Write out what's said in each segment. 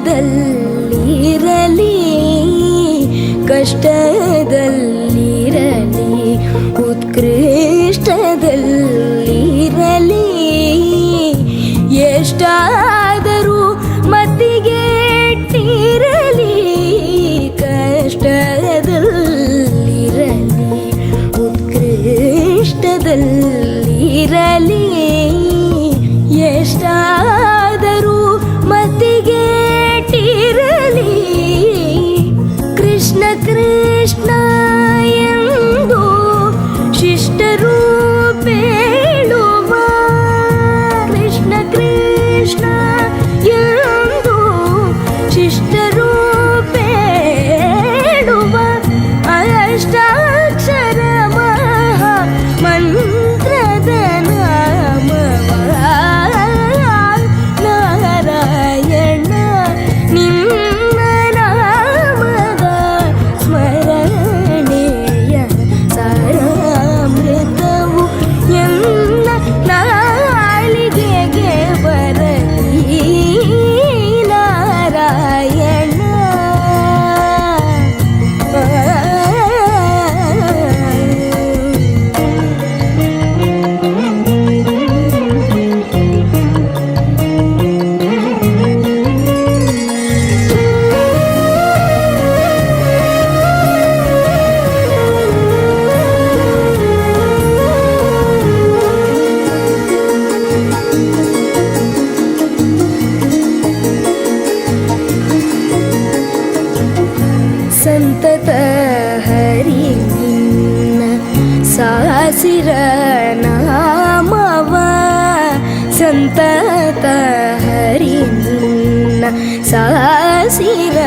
ಉತ್ಕೃಷ್ಟದಲ್ಲಿರಲಿ ಕಷ್ಟದಲ್ಲಿರಲಿ ಉತ್ಕೃಷ್ಟದಲ್ಲಿರಲಿ. ಎಷ್ಟಾದರೂ ಮತ್ತಿಗೆ ಇರಲಿ ಕಷ್ಟದಲ್ಲಿರಲಿ ಉತ್ಕೃಷ್ಟದಲ್ಲಿರಲಿ. ಎಷ್ಟಾದರೂ ಮತ್ತಿಗೆ ಸಾಸಿರ ನಾಮವ ಸಂತತ ಹರಿ ನಿನ್ನ ಸಾಸಿರ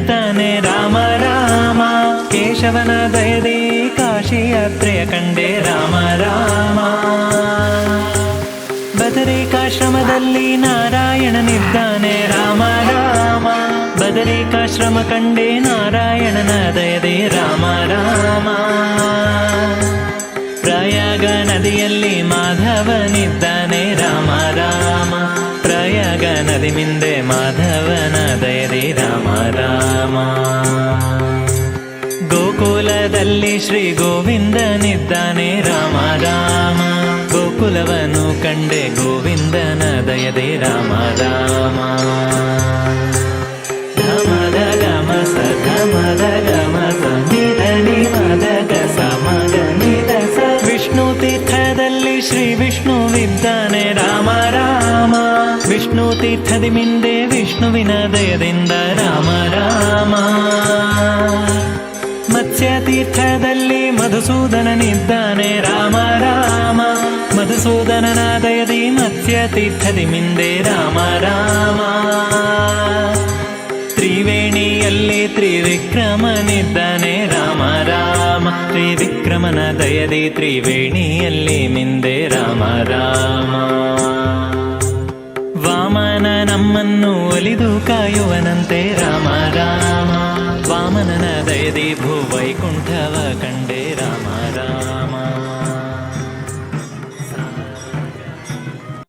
ಕೇಶವನಿದ್ದಾನೆ ರಾಮ ರಾಮ, ಕೇಶವನ ದಯದಿ ಕಾಶಿ ಯಾತ್ರೆಯ ಕಂಡೆ ರಾಮ ರಾಮ. ಬದರಿಕಾಶ್ರಮದಲ್ಲಿ ನಾರಾಯಣನಿದ್ದಾನೆ ರಾಮ ರಾಮ, ಬದರಿಕಾಶ್ರಮ ಕಂಡೆ ನಾರಾಯಣನ ದಯದಿ ರಾಮ ರಾಮ. ಪ್ರಯಾಗ ನದಿಯಲ್ಲಿ ಮಾಧವನಿದ್ದಾನೆ ರಾಮ ರಾಮ, ಪ್ರಯಾಗ ನದಿ ಮಿಂದೆ ಮಾಧವನ ಗೋಕುಲದಲ್ಲಿ ಶ್ರೀ ಗೋವಿಂದನಿದ್ದಾನೆ ರಾಮ ರಾಮ. ಗೋಕುಲವನು ಕಂಡೆ ಗೋವಿಂದನ ದಯದೆ ರಾಮ ರಾಮ. ಧಮದ ಗಮ ಸ ಧಮದ ಗಮ ಸ ನಿಧ ನಿಮದ ಗ ಸ. ನಿಧ ಸ ವಿಷ್ಣು ತೀರ್ಥದಲ್ಲಿ ಶ್ರೀ ವಿಷ್ಣುವಿದ್ದಾನೆ ರಾಮ ರಾಮ. ವಿಷ್ಣು ತೀರ್ಥದಿ ಮಿಂದೆ ವಿಷ್ಣುವಿನ ದಯದಿಂದ ರಾಮ ರಾಮ. ಮತ್ಸ್ಯ ತೀರ್ಥದಲ್ಲಿ ಮಧುಸೂದನನಿದ್ದಾನೆ. ರಾಮ ರಾಮ ಮಧುಸೂದನನ ದಯದಿ ಮತ್ಸ್ಯ ತೀರ್ಥದಿ ಮಿಂದೆ. ರಾಮ ರಾಮ, ತ್ರಿವೇಣಿಯಲ್ಲಿ ತ್ರಿವಿಕ್ರಮನಿದ್ದಾನೆ. ರಾಮ ರಾಮ ತ್ರಿವಿಕ್ರಮನ ದಯದಿ ತ್ರಿವೇಣಿಯಲ್ಲಿ ಮಿಂದೆ. ರಾಮ ರಾಮ, ವಾಮನ ನಮ್ಮನ್ನು ಒಲಿದು ಕಾಯುವನಂತೆ. ರಾಮ ರಾಮ ವಾಮನನ ದಯದಿ ಭೂವೈಕುಂಠವ ಕಂಡೆ ರಾಮ ರಾಮ